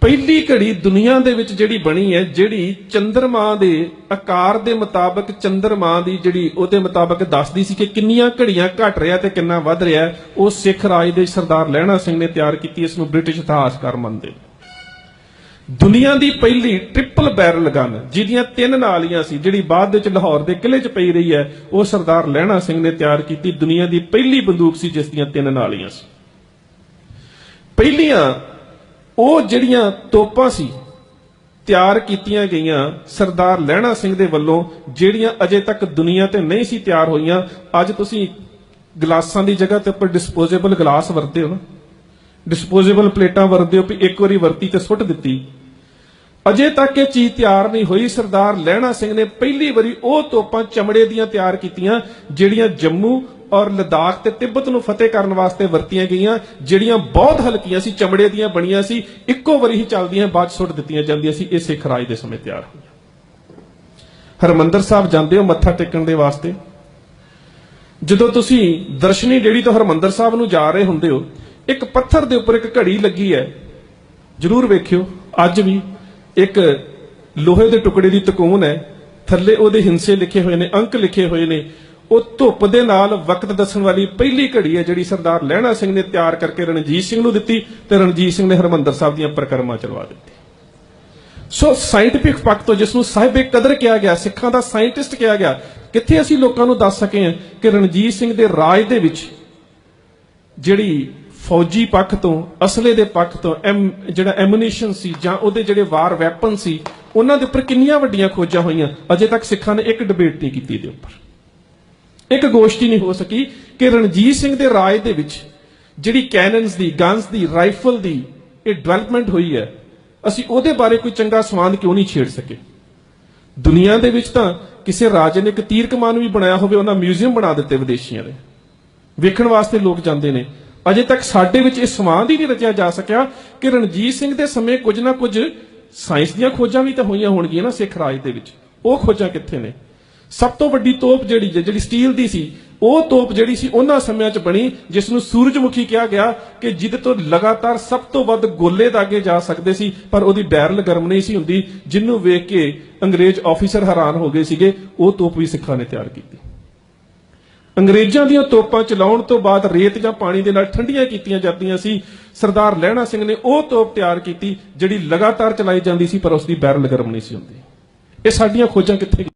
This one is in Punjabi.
ਪਹਿਲੀ ਘੜੀ ਦੁਨੀਆ ਦੇ ਵਿੱਚ ਜਿਹੜੀ ਬਣੀ ਹੈ, ਜਿਹੜੀ ਚੰ드ਰਮਾ ਦੇ ਆਕਾਰ ਦੇ ਮੁਤਾਬਕ ਚੰ드ਰਮਾ ਦੀ ਜਿਹੜੀ ਉਹਦੇ ਮੁਤਾਬਕ ਦੱਸਦੀ ਸੀ ਕਿ ਕਿੰਨੀਆਂ ਘੜੀਆਂ ਘਟ ਰਿਹਾ ਤੇ ਕਿੰਨਾ ਵੱਧ ਰਿਹਾ, ਉਹ ਸਿੱਖ ਰਾਜ ਦੇ ਸਰਦਾਰ ਲਹਿਣਾ ਸਿੰਘ ਨੇ ਤਿਆਰ ਕੀਤੀ ਇਸ ਨੂੰ ਬ੍ਰਿਟਿਸ਼ ਇਤਿਹਾਸਕਾਰ ਮੰਨਦੇ ਨੇ। ਦੁਨੀਆ ਦੀ ਪਹਿਲੀ ਟ੍ਰਿਪਲ ਬੈਰਲ ਗਨ ਜਿਹਦੀਆਂ ਤਿੰਨ ਨਾਲੀਆਂ ਸੀ, ਜਿਹੜੀ ਬਾਅਦ ਵਿੱਚ ਲਾਹੌਰ ਦੇ ਕਿਲੇ 'ਚ ਪਈ ਰਹੀ ਹੈ, ਉਹ ਸਰਦਾਰ ਲਹਿਣਾ ਸਿੰਘ ਨੇ ਤਿਆਰ ਕੀਤੀ। ਦੁਨੀਆ ਦੀ ਪਹਿਲੀ ਬੰਦੂਕ ਸੀ, ਜਿਸ ਦੀਆਂ ਤਿੰਨ ਨਾਲੀਆਂ ਸੀ। ਪਹਿਲੀਆਂ ਉਹ ਜਿਹੜੀਆਂ ਤੋਪਾਂ ਸੀ, ਤਿਆਰ ਕੀਤੀਆਂ ਗਈਆਂ ਸਰਦਾਰ ਲਹਿਣਾ ਸਿੰਘ ਦੇ ਵੱਲੋਂ, ਜਿਹੜੀਆਂ ਅਜੇ ਤੱਕ ਦੁਨੀਆ ਤੇ ਨਹੀਂ ਸੀ ਤਿਆਰ ਹੋਈਆਂ, ਅੱਜ ਤੁਸੀਂ ਗਲਾਸਾਂ ਦੀ ਜਗ੍ਹਾ ਤੇ ਉੱਪਰ ਡਿਸਪੋਜ਼ੇਬਲ ਗਲਾਸ ਵਰਤਦੇ ਹੋ ਨਾ। ਡਿਸਪੋਜ਼ੇਬਲ ਪਲੇਟਾਂ ਵਰਤਦੇ ਹੋ ਵੀ ਇੱਕ ਵਾਰੀ ਵਰਤੀ ਤੇ ਸੁੱਟ ਦਿੱਤੀ। ਅਜੇ ਤੱਕ ਇਹ ਚੀਜ਼ ਤਿਆਰ ਨਹੀਂ ਹੋਈ। ਸਰਦਾਰ ਲਹਿਣਾ ਸਿੰਘ ਨੇ ਪਹਿਲੀ ਵਾਰੀ ਉਹ ਤੋਪਾਂ ਚਮੜੇ ਦੀਆਂ ਤਿਆਰ ਕੀਤੀਆਂ, ਜਿਹੜੀਆਂ ਜੰਮੂ ਔਰ ਲਦਾਖ ਤੇ ਤਿੱਬਤ ਨੂੰ ਫਤਿਹ ਕਰਨ ਵਾਸਤੇ ਵਰਤੀਆਂ ਗਈਆਂ, ਜਿਹੜੀਆਂ ਬਹੁਤ ਹਲਕੀਆਂ ਸੀ, ਚਮੜੇ ਦੀਆਂ ਬਣੀਆਂ ਸੀ, ਇੱਕੋ ਵਾਰੀ ਹੀ ਚੱਲਦੀਆਂ, ਬਾਅਦ ਸੁੱਟ ਦਿੱਤੀਆਂ ਜਾਂਦੀਆਂ ਸੀ, ਇਹ ਸਿੱਖ ਰਾਜ ਦੇ ਸਮੇਂ ਤਿਆਰ ਹੋਈਆਂ। ਹਰਮੰਦਰ ਸਾਹਿਬ ਜਾਂਦੇ ਹੋ ਮੱਥਾ ਟੇਕਣ ਦੇ ਵਾਸਤੇ? ਜਦੋਂ ਤੁਸੀਂ ਦਰਸ਼ਨੀ ਡੇੜੀ ਤੋਂ ਹਰਮੰਦਰ ਸਾਹਿਬ ਨੂੰ ਜਾ ਰਹੇ ਹੁੰਦੇ ਹੋ, ਇੱਕ ਪੱਥਰ ਦੇ ਉੱਪਰ ਇੱਕ ਘੜੀ ਲੱਗੀ ਹੈ, ਜਰੂਰ ਵੇਖਿਓ, ਅੱਜ ਵੀ ਇੱਕ ਲੋਹੇ ਦੇ ਟੁਕੜੇ ਦੀ ਤਕੂਨ ਹੈ, ਥੱਲੇ ਉਹਦੇ ਹਿੰਸੇ ਲਿਖੇ ਹੋਏ ਨੇ, ਅੰਕ ਲਿਖੇ ਹੋਏ ਨੇ ਉਹ ਧੁੱਪ ਦੇ ਨਾਲ ਵਕਤ ਦੱਸਣ ਵਾਲੀ ਪਹਿਲੀ ਘੜੀ ਹੈ ਜਿਹੜੀ ਸਰਦਾਰ ਲਹਿਣਾ ਸਿੰਘ ਨੇ ਤਿਆਰ ਕਰਕੇ ਰਣਜੀਤ ਸਿੰਘ ਨੂੰ ਦਿੱਤੀ ਤੇ ਰਣਜੀਤ ਸਿੰਘ ਨੇ ਹਰਮੰਦਰ ਸਾਹਿਬ ਦੀਆਂ ਪ੍ਰਕਰਮਾਂ ਚਲਵਾ ਦਿੱਤੀ ਸੋ ਸਾਇੰਟਿਫਿਕ ਪੱਖ ਤੋਂ ਜਿਸ ਨੂੰ ਸਾਹਿਬੇ ਕਦਰ ਕਿਹਾ ਗਿਆ, ਸਿੱਖਾਂ ਦਾ ਸਾਇੰਟਿਸਟ ਕਿਹਾ ਗਿਆ, ਕਿੱਥੇ ਅਸੀਂ ਲੋਕਾਂ ਨੂੰ ਦੱਸ ਸਕੇ ਹਾਂ ਕਿ ਰਣਜੀਤ ਸਿੰਘ ਦੇ ਰਾਜ ਦੇ ਵਿੱਚ ਜਿਹੜੀ ਫੌਜੀ ਪੱਖ ਤੋਂ, ਅਸਲੇ ਦੇ ਪੱਖ ਤੋਂ, ਐਮ ਜਿਹੜਾ ਐਮੂਨੀਸ਼ਨ ਸੀ ਜਾਂ ਉਹਦੇ ਜਿਹੜੇ ਵਾਰ ਵੈਪਨ ਸੀ, ਉਹਨਾਂ ਦੇ ਉੱਪਰ ਕਿੰਨੀਆਂ ਵੱਡੀਆਂ ਖੋਜਾਂ ਹੋਈਆਂ, ਅਜੇ ਤੱਕ ਸਿੱਖਾਂ ਨੇ ਇੱਕ ਡਿਬੇਟ ਨਹੀਂ ਕੀਤੀ ਇਹਦੇ ਉੱਪਰ। ਇੱਕ ਗੋਸ਼ਟੀ ਨਹੀਂ ਹੋ ਸਕੀ ਕਿ ਰਣਜੀਤ ਸਿੰਘ ਦੇ ਰਾਜ ਦੇ ਵਿੱਚ ਜਿਹੜੀ ਕੈਨਨਸ ਦੀ ਗਨਸ ਦੀ ਰਾਈਫਲ ਦੀ ਇਹ ਡਿਵੈਲਪਮੈਂਟ ਹੋਈ ਹੈ, ਅਸੀਂ ਉਹਦੇ ਬਾਰੇ ਕੋਈ ਚੰਗਾ ਸਵਾਲ ਕਿਉਂ ਨਹੀਂ ਛੇੜ ਸਕੇ? ਦੁਨੀਆ ਦੇ ਵਿੱਚ ਤਾਂ ਕਿਸੇ ਰਾਜੇ ਨੇ ਇੱਕ ਤੀਰ ਕਮਾਨ ਵੀ ਬਣਾਇਆ ਹੋਵੇ, ਉਹਨਾਂ ਮਿਊਜ਼ੀਅਮ ਬਣਾ ਦਿੱਤੇ ਵਿਦੇਸ਼ੀਆਂ ਦੇ ਵੇਖਣ ਵਾਸਤੇ ਲੋਕ ਜਾਂਦੇ ਨੇ। ਅਜੇ ਤੱਕ ਸਾਡੇ ਵਿੱਚ ਇਹ ਸਵਾਦ ਹੀ ਨਹੀਂ ਰਚਿਆ ਜਾ ਸਕਿਆ ਕਿ ਰਣਜੀਤ ਸਿੰਘ ਦੇ ਸਮੇਂ ਕੁਝ ਨਾ ਕੁਝ ਸਾਇੰਸ ਦੀਆਂ ਖੋਜਾਂ ਵੀ ਤਾਂ ਹੋਈਆਂ ਹੋਣਗੀਆਂ ਨਾ ਸਿੱਖ ਰਾਜ ਦੇ ਵਿੱਚ। ਉਹ ਖੋਜਾਂ ਕਿੱਥੇ ਨੇ? ਸਭ ਤੋਂ ਵੱਡੀ ਤੋਪ ਜਿਹੜੀ ਜਿਹੜੀ ਸਟੀਲ ਦੀ ਸੀ, ਉਹ ਤੋਪ ਜਿਹੜੀ ਸੀ ਉਹਨਾਂ ਸਮਿਆਂ 'ਚ ਬਣੀ, ਜਿਸ ਨੂੰ ਸੂਰਜਮੁਖੀ ਕਿਹਾ ਗਿਆ ਕਿ ਜਿਹਦੇ ਤੋਂ ਲਗਾਤਾਰ ਸਭ ਤੋਂ ਵੱਧ ਗੋਲੇ ਦਾਗੇ ਜਾ ਸਕਦੇ ਸੀ, ਪਰ ਉਹਦੀ ਬੈਰਲ ਗਰਮ ਨਹੀਂ ਸੀ ਹੁੰਦੀ ਜਿਹਨੂੰ ਵੇਖ ਕੇ ਅੰਗਰੇਜ਼ ਆਫੀਸਰ ਹੈਰਾਨ ਹੋ ਗਏ ਸੀਗੇ, ਉਹ ਤੋਪ ਵੀ ਸਿੱਖਾਂ ਨੇ ਤਿਆਰ ਕੀਤੀ। ਅੰਗਰੇਜ਼ਾਂ ਦੀਆਂ ਤੋਪਾਂ ਚਲਾਉਣ ਤੋਂ ਬਾਅਦ ਰੇਤ ਜਾਂ ਪਾਣੀ ਦੇ ਨਾਲ ਠੰਡੀਆਂ ਕੀਤੀਆਂ ਜਾਂਦੀਆਂ ਸੀ, ਸਰਦਾਰ ਲਹਿਣਾ ਸਿੰਘ ਨੇ ਉਹ ਤੋਪ ਤਿਆਰ ਕੀਤੀ, ਜਿਹੜੀ ਲਗਾਤਾਰ ਚਲਾਈ ਜਾਂਦੀ ਸੀ, ਪਰ ਉਸ ਦੀ ਬੈਰਲ ਗਰਮ ਨਹੀਂ ਸੀ ਹੁੰਦੀ। ਇਹ ਸਾਡੀਆਂ ਖੋਜਾਂ ਕਿੱਥੇ